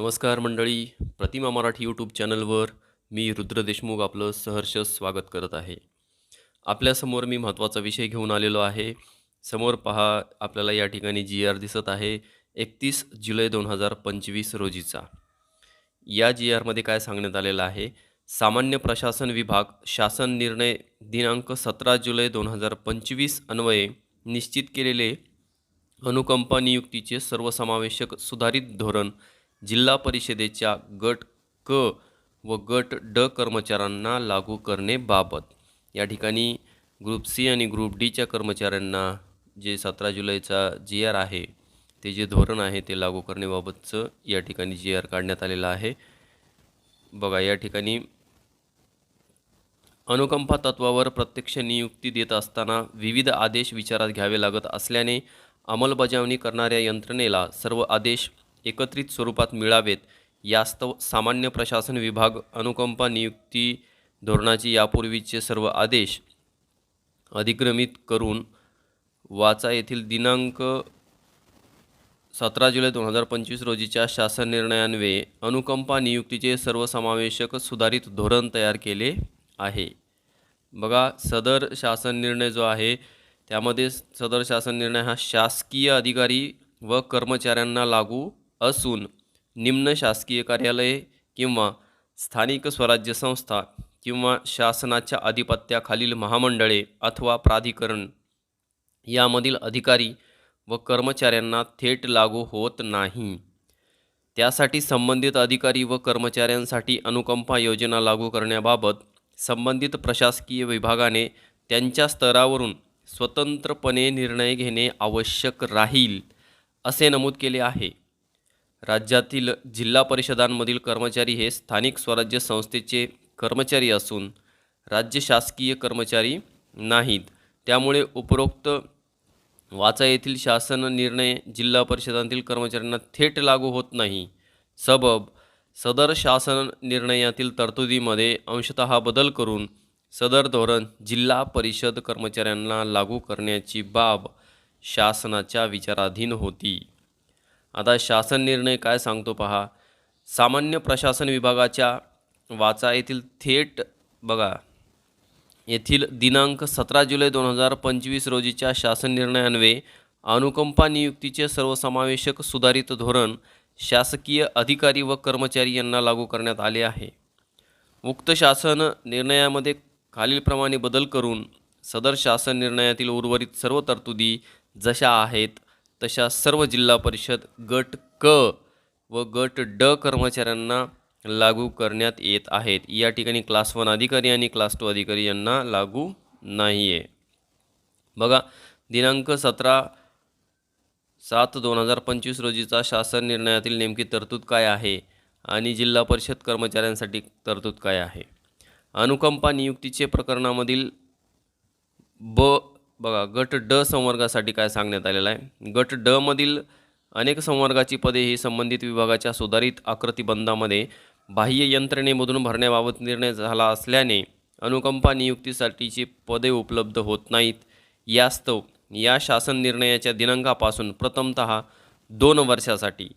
नमस्कार मंडळी. प्रतिमा मराठी यूट्यूब चॅनलवर मी रुद्र देशमुख आपलं सहर्ष स्वागत करत आहे. आपल्यासमोर मी महत्त्वाचा विषय घेऊन आलेलो आहे. समोर पहा आपल्याला या ठिकाणी जी आर दिसत आहे. एकतीस जुलै दोन हजार पंचवीस रोजीचा. या जी आरमध्ये काय सांगण्यात आलेलं आहे? सामान्य प्रशासन विभाग शासन निर्णय दिनांक सतरा जुलै दोन हजार पंचवीस अन्वये निश्चित केलेले अनुकंपा नियुक्तीचे सर्वसमावेशक सुधारित धोरण जिल्हा परिषदेच्या गट क व गट ड कर्मचाऱ्यांना लागू करणेबाबत या ठिकाणी ग्रुप सी आणि ग्रुप डीच्या कर्मचाऱ्यांना जे सतरा जुलैचा जी आर आहे ते जे धोरण आहे ते लागू करण्याबाबतचं या ठिकाणी जी आर काढण्यात आलेलं आहे. बघा या ठिकाणी अनुकंपा तत्वावर प्रत्यक्ष नियुक्ती देत असताना विविध आदेश विचारात घ्यावे लागत असल्याने अंमलबजावणी करणाऱ्या यंत्रणेला सर्व आदेश एकत्रित स्वरूपात मिळावेत. यास्तव सामान्य प्रशासन विभाग अनुकंपा नियुक्ती धोरणाची यापूर्वीचे सर्व आदेश अधिक्रमित करून वाचा येथील दिनांक सतरा जुलै दोन हजार पंचवीस रोजीच्या शासन निर्णयान्वये अनुकंपा नियुक्तीचे सर्वसमावेशक सुधारित धोरण तयार केले आहे. बघा सदर शासन निर्णय जो आहे त्यामध्ये सदर शासन निर्णय हा शासकीय अधिकारी व कर्मचाऱ्यांना लागू असून निम्न शासकीय कार्यालये किंवा स्थानिक स्वराज्य संस्था किंवा शासनाच्या आधिपत्याखालील महामंडळे अथवा प्राधिकरण यामधील अधिकारी व कर्मचाऱ्यांना थेट लागू होत नाही. त्यासाठी संबंधित अधिकारी व कर्मचाऱ्यांसाठी अनुकंपा योजना लागू करण्याबाबत संबंधित प्रशासकीय विभागाने त्यांच्या स्तरावरून स्वतंत्रपणे निर्णय घेणे आवश्यक राहील असे नमूद केले आहे. राज्यातील जिल्हा परिषदांमधील कर्मचारी हे स्थानिक स्वराज्य संस्थेचे कर्मचारी असून राज्य शासकीय कर्मचारी नाहीत. त्यामुळे उपरोक्त वाचा येथील शासन निर्णय जिल्हा परिषदांतील कर्मचाऱ्यांना थेट लागू होत नाही. सबब सदर शासन निर्णयातील तरतुदीमध्ये अंशतः बदल करून सदर धोरण जिल्हा परिषद कर्मचाऱ्यांना लागू करण्याची बाब शासनाच्या विचाराधीन होती. आता शासन निर्णय काय सांगतो पहा. सामान्य प्रशासन विभागाच्या वाचा येथील थेट बघा येथील दिनांक सतरा जुलै दोन हजार पंचवीस रोजीच्या शासन निर्णयान्वये अनुकंपा नियुक्तीचे सर्वसमावेशक सुधारित धोरण शासकीय अधिकारी व कर्मचारी यांना लागू करण्यात आले आहे. उक्त शासन निर्णयामध्ये खालीलप्रमाणे बदल करून सदर शासन निर्णयातील उर्वरित सर्व तरतुदी जशा आहेत तशा सर्व जिल्हा परिषद गट क व गट ड कर्मचाऱ्यांना लागू करण्यात येत आहेत. या ठिकाणी क्लास वन अधिकारी आणि क्लास टू अधिकारी यांना लागू नाही आहे बघा दिनांक सतरा सात दोन हजार पंचवीस रोजीचा शासन निर्णयातील नेमकी तरतूद काय आहे आणि जिल्हा परिषद कर्मचाऱ्यांसाठी तरतूद काय आहे? अनुकंपा नियुक्तीचे प्रकरणामधील ब बघा गट ड संवर्गासाठी काय सांगण्यात आलेलं आहे? गट ड मधील अनेक संवर्गाची पदे ही संबंधित विभागाच्या सुधारित आकृतीबंधामध्ये बाह्य यंत्रणेमधून भरण्याबाबत निर्णय झाला असल्याने अनुकंपा नियुक्तीसाठीची पदे उपलब्ध होत नाहीत. यास्तव या शासन निर्णयाच्या दिनांकापासून प्रथमत दोन वर्षासाठी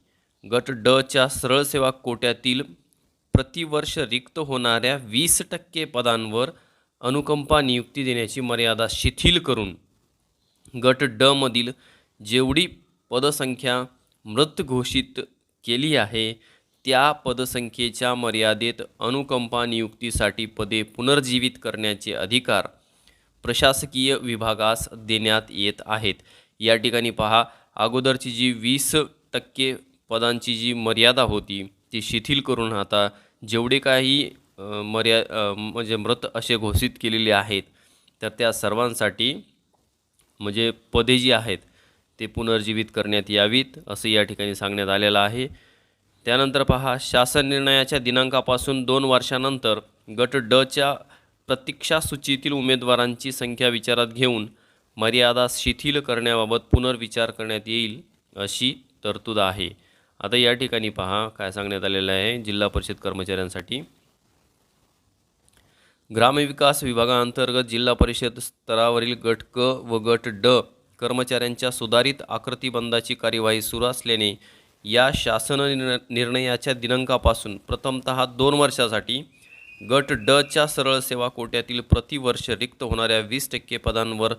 गट डच्या सरळ सेवा कोट्यातील प्रतिवर्ष रिक्त होणाऱ्या वीस टक्के पदांवर अनुकंपा नियुक्ती देण्याची मर्यादा शिथिल करून गट ड मधील जेवढी पदसंख्या मृत घोषित केली आहे त्या पदसंख्येच्या मर्यादेत अनुकंपा नियुक्तीसाठी पदे पुनर्जीवित करण्याचे अधिकार प्रशासकीय विभागास देण्यात येत आहेत. या ठिकाणी पहा अगोदरची जी वीस टक्के पदांची जी मर्यादा होती ती शिथिल करून आता जेवढे काही मर्या म्हणजे मृत असे घोषित केलेले आहेत. तर त्या सर्वांसाठी म्हणजे पदे जी आहेत ते पुनर्जीवित करण्यात यावीत असं या ठिकाणी सांगण्यात आलेलं आहे. त्यानंतर पहा शासन निर्णयाच्या दिनांकापासून दोन वर्षानंतर गट डच्या प्रतीक्षा सूचीतील उमेदवारांची संख्या विचारात घेऊन मर्यादा शिथिल करण्याबाबत पुनर्विचार करण्यात येईल अशी तरतूद आहे. आता या ठिकाणी पहा काय सांगण्यात आलेलं आहे जिल्हा परिषद कर्मचाऱ्यांसाठी. ग्रामविकास विभागाअंतर्गत जिल्हा परिषद स्तरावरील गट क व गट ड कर्मचाऱ्यांच्या सुधारित आकृतीबंधाची कार्यवाही सुरू असल्याने या शासन निर्णयाच्या दिनांकापासून प्रथमत दोन वर्षासाठी गट डच्या सरळ सेवा कोट्यातील प्रतिवर्ष रिक्त होणाऱ्या वीस टक्के पदांवर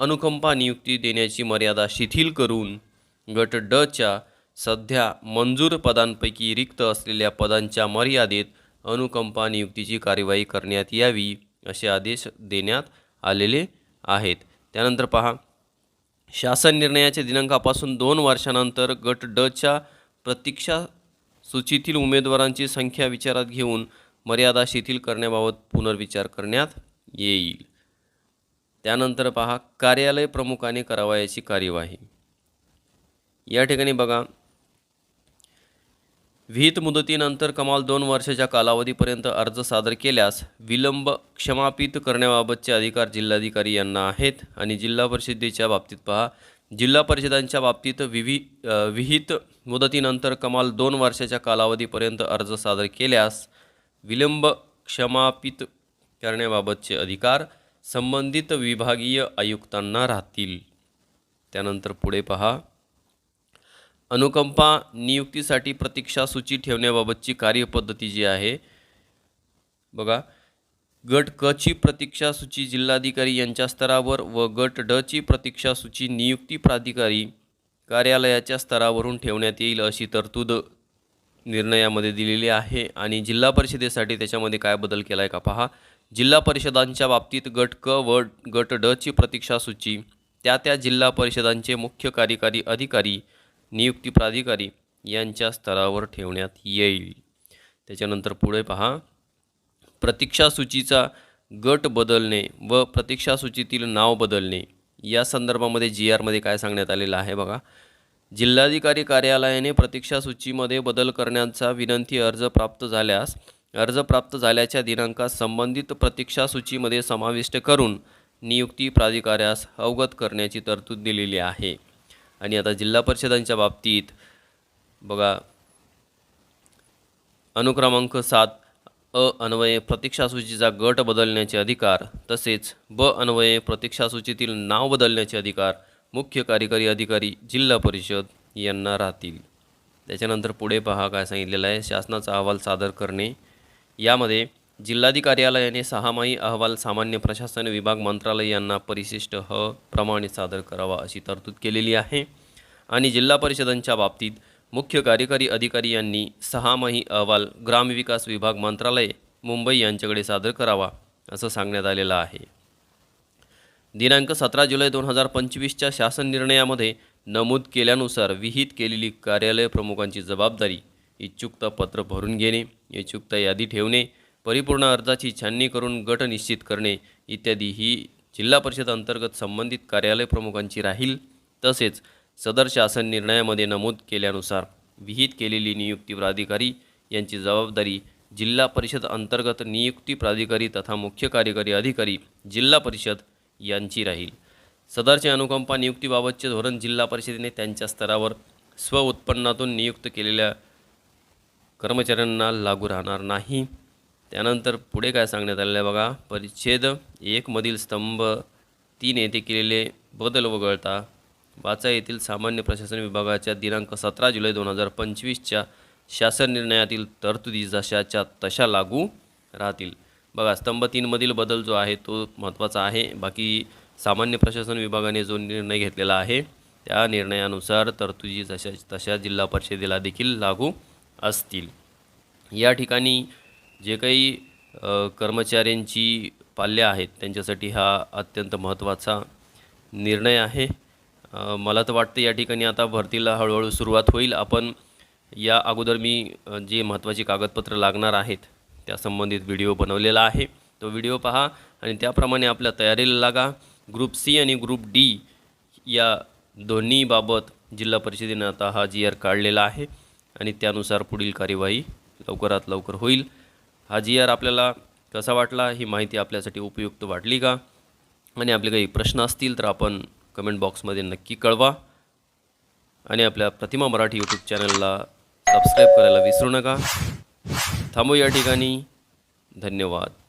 अनुकंपा नियुक्ती देण्याची मर्यादा शिथिल करून गट डच्या सध्या मंजूर पदांपैकी रिक्त असलेल्या पदांच्या मर्यादेत अनुकंपा नियुक्तीची कार्यवाही करण्यात यावी असे आदेश देण्यात आलेले आहेत. त्यानंतर पहा. शासन निर्णयाच्या दिनांकापासून दोन वर्षानंतर गट डच्या प्रतीक्षा सूचीतील उमेदवारांची संख्या विचारात घेऊन मर्यादा शिथिल करण्याबाबत पुनर्विचार करण्यात येईल. त्यानंतर पहा. कार्यालय प्रमुखाने करावयाची कार्यवाही. या ठिकाणी बघा. विहित मुदतीनंतर कमाल दोन वर्षाच्या कालावधीपर्यंत अर्ज सादर केल्यास विलंब क्षमापित करण्याबाबतचे अधिकार जिल्हाधिकारी यांना आहेत आणि जिल्हा परिषदेच्या बाबतीत पहा. जिल्हा परिषदांच्या बाबतीत विवि विहित मुदतीनंतर कमाल दोन वर्षाच्या कालावधीपर्यंत अर्ज सादर केल्यास विलंब क्षमापित करण्याबाबतचे अधिकार संबंधित विभागीय आयुक्तांना राहतील. त्यानंतर पुढे पहा. अनुकंपा नियुक्तीसाठी प्रतीक्षा सूची ठेवण्याबाबतची कार्यपद्धती जी आहे बघा गट क ची प्रतीक्षा सूची जिल्हाधिकारी यांच्या स्तरावर व गट ड ची प्रतीक्षा सूची नियुक्ती प्राधिकारी कार्यालयाच्या स्तरावरून ठेवण्यात येईल अशी तरतूद निर्णयामध्ये दिलेली आहे. आणि जिल्हा परिषदेसाठी त्याच्यामध्ये काय बदल केला आहे का पहा. जिल्हा परिषदांच्या बाबतीत गट क व गट ड ची प्रतीक्षा सूची त्या त्या जिल्हा परिषदांचे मुख्य कार्यकारी अधिकारी नियुक्ती प्राधिकारी यांच्या स्तरावर ठेवण्यात येईल. त्याच्यानंतर पुढे पहा. प्रतीक्षा सूचीचा गट बदलणे व प्रतीक्षा सूचीतील नाव बदलणे. या संदर्भामध्ये जी आरमध्ये काय सांगण्यात आलेलं आहे बघा. जिल्हाधिकारी कार्यालयाने प्रतीक्षा सूचीमध्ये बदल करण्याचा विनंती अर्ज प्राप्त झाल्यास अर्ज प्राप्त झाल्याच्या दिनांकात संबंधित प्रतीक्षा सूचीमध्ये समाविष्ट करून नियुक्ती प्राधिकाऱ्यास अवगत करण्याची तरतूद दिलेली आहे. आणि आता जिल्हा परिषदांच्या बाबतीत बघा अनुक्रमांक सात अ अन्वये प्रतीक्षासूचीचा गट बदलण्याचे अधिकार तसेच ब अन्वये प्रतीक्षासूचीतील नाव बदलण्याचे अधिकार मुख्य कार्यकारी अधिकारी जिल्हा परिषद यांना राहतील. त्याच्यानंतर पुढे पहा काय सांगितलेलं आहे. शासनाचा अहवाल सादर करणे. यामध्ये जिल्हाधिकार्यालयाने सहामाही अहवाल सामान्य प्रशासन विभाग मंत्रालय यांना परिशिष्ट ह प्रमाणे सादर करावा अशी तरतूद केलेली आहे. आणि जिल्हा परिषदांच्या बाबतीत मुख्य कार्यकारी अधिकारी यांनी सहामाही अहवाल ग्रामविकास विभाग मंत्रालय मुंबई यांच्याकडे सादर करावा असं सांगण्यात आलेलं आहे. दिनांक सतरा जुलै दोन हजार पंचवीसच्या शासन निर्णयामध्ये नमूद केल्यानुसार विहित केलेली कार्यालय प्रमुखांची जबाबदारी इच्छुकता पत्र भरून घेणे इच्छुकता यादी ठेवणे परिपूर्ण अर्जाची छाननी करून गट निश्चित करणे इत्यादी ही जिल्हा परिषद अंतर्गत संबंधित कार्यालय प्रमुखांची राहील. तसेच सदर शासन निर्णयामध्ये नमूद केल्यानुसार विहित केलेली नियुक्ती प्राधिकारी यांची जबाबदारी जिल्हा परिषद अंतर्गत नियुक्ती प्राधिकारी तथा मुख्य कार्यकारी अधिकारी जिल्हा परिषद यांची राहील. सदरचे अनुकंपा नियुक्तीबाबतचे धोरण जिल्हा परिषदेने त्यांच्या स्तरावर स्वउत्पन्नातून नियुक्त केलेल्या कर्मचाऱ्यांना लागू राहणार नाही. त्यानंतर पुढे काय सांगण्यात आलेलं आहे बघा परिच्छेद एकमधील स्तंभ तीन येथे केलेले बदल वगळता वाचा येथील सामान्य प्रशासन विभागाच्या दिनांक सतरा जुलै दोन हजार पंचवीसच्या शासन निर्णयातील तरतुदी जशाच्या तशा लागू राहतील. बघा स्तंभ तीनमधील बदल जो आहे तो महत्त्वाचा आहे. बाकी सामान्य प्रशासन विभागाने जो निर्णय घेतलेला आहे त्या निर्णयानुसार तरतुदी जशा तशा जिल्हा परिषदेला देखील लागू असतील. या ठिकाणी जे काही कर्मचाऱ्यांची पाल्य आहेत त्यांच्यासाठी हा अत्यंत महत्त्वाचा निर्णय आहे. मला तर वाटतं या ठिकाणी आता भरतीला हळूहळू सुरुवात होईल. आपण या अगोदर मी जे महत्त्वाची कागदपत्र लागणार आहेत त्या संबंधित व्हिडिओ बनवलेला आहे. तो व्हिडिओ पहा आणि त्याप्रमाणे आपल्या तयारीला लागा. ग्रुप सी आणि ग्रुप डी या दोन्हीबाबत जिल्हा परिषदेनं आता हा जी आर काढलेला आहे आणि त्यानुसार पुढील कार्यवाही लवकरात लवकर होईल. हा जी आर आपल्याला कसा वाटला ही माहिती आपल्यासाठी उपयुक्त वाटली का? आणि आपले काही प्रश्न असतील तर आपण कमेंट बॉक्समध्ये नक्की कळवा. आणि आपल्या प्रतिमा मराठी यूट्यूब चॅनलला सबस्क्राईब करायला विसरू नका. थांबू या ठिकाणी. धन्यवाद.